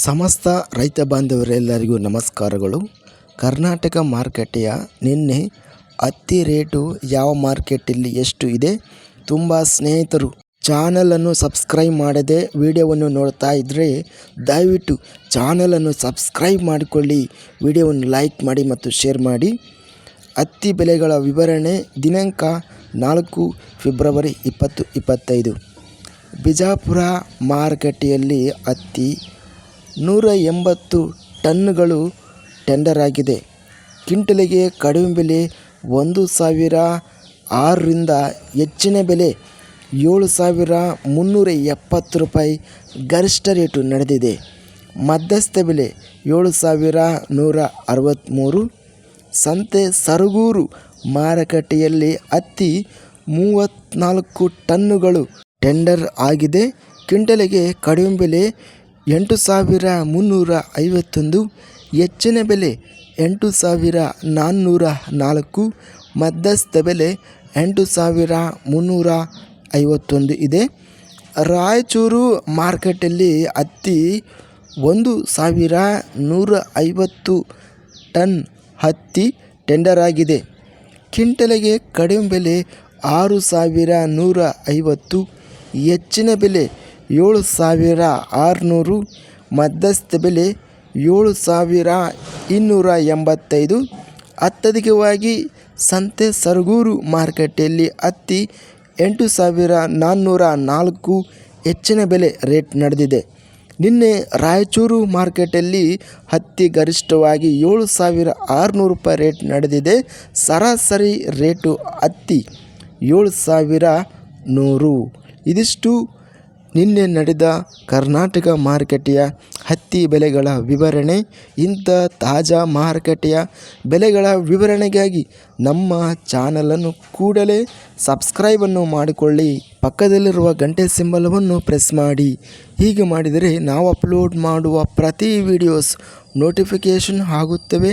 ಸಮಸ್ತ ರೈತ ಬಾಂಧವರೆಲ್ಲರಿಗೂ ನಮಸ್ಕಾರಗಳು. ಕರ್ನಾಟಕ ಮಾರುಕಟ್ಟೆಯ ನಿನ್ನೆ ಹತ್ತಿ ರೇಟು ಯಾವ ಮಾರ್ಕೆಟಲ್ಲಿ ಎಷ್ಟು ಇದೆ? ತುಂಬ ಸ್ನೇಹಿತರು ಚಾನಲನ್ನು ಸಬ್ಸ್ಕ್ರೈಬ್ ಮಾಡದೆ ವಿಡಿಯೋವನ್ನು ನೋಡ್ತಾ ಇದ್ದರೆ ದಯವಿಟ್ಟು ಚಾನಲನ್ನು ಸಬ್ಸ್ಕ್ರೈಬ್ ಮಾಡಿಕೊಳ್ಳಿ. ವಿಡಿಯೋವನ್ನು ಲೈಕ್ ಮಾಡಿ ಮತ್ತು ಶೇರ್ ಮಾಡಿ. ಹತ್ತಿ ಬೆಲೆಗಳ ವಿವರಣೆ ದಿನಾಂಕ ನಾಲ್ಕು ಫೆಬ್ರವರಿ ಇಪ್ಪತ್ತು ಇಪ್ಪತ್ತೈದು. ಬಿಜಾಪುರ ಮಾರುಕಟ್ಟೆಯಲ್ಲಿ ಹತ್ತಿ ನೂರ ಎಂಬತ್ತು ಟನ್ನುಗಳು ಟೆಂಡರ್ ಆಗಿದೆ ಕಿಂಟಲಿಗೆ ಕಡಿಮೆ ಬೆಲೆ ಒಂದು ಸಾವಿರ ಆರರಿಂದ ಹೆಚ್ಚಿನ ಬೆಲೆ ಏಳು ಸಾವಿರ ಮುನ್ನೂರ ಎಪ್ಪತ್ತು ರೂಪಾಯಿ ಗರಿಷ್ಠ ರೇಟು ನಡೆದಿದೆ. ಮಧ್ಯಸ್ಥ ಬೆಲೆ ಏಳು ಸಾವಿರ ನೂರ ಅರವತ್ತ್ಮೂರು ಸಂತೆ ಸರಗೂರು ಮಾರುಕಟ್ಟೆಯಲ್ಲಿ ಹತ್ತಿ ಮೂವತ್ತ್ನಾಲ್ಕು ಟನ್ನುಗಳು ಟೆಂಡರ್ ಆಗಿದೆ. ಕ್ವಿಂಟಲಿಗೆ ಕಡಿಮೆ ಬೆಲೆ ಎಂಟು ಸಾವಿರ ಮುನ್ನೂರ ಐವತ್ತೊಂದು, ಹೆಚ್ಚಿನ ಬೆಲೆ ಎಂಟು ಸಾವಿರ ನಾನ್ನೂರ ನಾಲ್ಕು, ಮಧ್ಯಸ್ಥ ಬೆಲೆ ಎಂಟು ಸಾವಿರ ಮುನ್ನೂರ ಐವತ್ತೊಂದು ಇದೆ. ರಾಯಚೂರು ಮಾರ್ಕೆಟಲ್ಲಿ ಹತ್ತಿ ಒಂದು ಸಾವಿರ ನೂರ ಐವತ್ತು ಟನ್ ಹತ್ತಿ ಟೆಂಡರ್ ಆಗಿದೆ. ಕ್ವಿಂಟಲಿಗೆ ಕಡಿಮೆ ಬೆಲೆ ಆರು ಸಾವಿರ ನೂರ ಐವತ್ತು ಹೆಚ್ಚಿನ ಬೆಲೆ ಏಳು ಸಾವಿರ ಆರುನೂರು ಮಧ್ಯಸ್ಥ ಬೆಲೆ ಏಳು ಸಾವಿರ ಇನ್ನೂರ ಎಂಬತ್ತೈದು. ಅತ್ಯಧಿಕವಾಗಿ ಸಂತೆ ಸರಗೂರು ಮಾರುಕಟ್ಟೆಯಲ್ಲಿ ಹತ್ತಿ ಎಂಟು ಸಾವಿರ ನಾನ್ನೂರ ನಾಲ್ಕು ಹೆಚ್ಚಿನ ಬೆಲೆ ರೇಟ್ ನಡೆದಿದೆ. ನಿನ್ನೆ ರಾಯಚೂರು ಮಾರ್ಕೆಟಲ್ಲಿ ಹತ್ತಿ ಗರಿಷ್ಠವಾಗಿ ಏಳು ಸಾವಿರ ಆರುನೂರು ರೂಪಾಯಿ ರೇಟ್ ನಡೆದಿದೆ. ಸರಾಸರಿ ರೇಟು ಹತ್ತಿ ಏಳು ಸಾವಿರ ನೂರು. ಇದಿಷ್ಟು ನಿನ್ನೆ ನಡೆದ ಕರ್ನಾಟಕ ಮಾರುಕಟ್ಟೆಯ ಹತ್ತಿ ಬೆಲೆಗಳ ವಿವರಣೆ, ಇಂಥ ತಾಜಾ ಮಾರುಕಟ್ಟೆಯ ಬೆಲೆಗಳ ವಿವರಣೆಗಾಗಿ ನಮ್ಮ ಚಾನಲನ್ನು ಕೂಡಲೇ ಸಬ್ಸ್ಕ್ರೈಬನ್ನು ಮಾಡಿಕೊಳ್ಳಿ. ಪಕ್ಕದಲ್ಲಿರುವ ಗಂಟೆ ಸಿಂಬಲವನ್ನು ಪ್ರೆಸ್ ಮಾಡಿ. ಹೀಗೆ ಮಾಡಿದರೆ ನಾವು ಅಪ್ಲೋಡ್ ಮಾಡುವ ಪ್ರತಿ ವಿಡಿಯೋಸ್ ನೋಟಿಫಿಕೇಷನ್ ಆಗುತ್ತವೆ.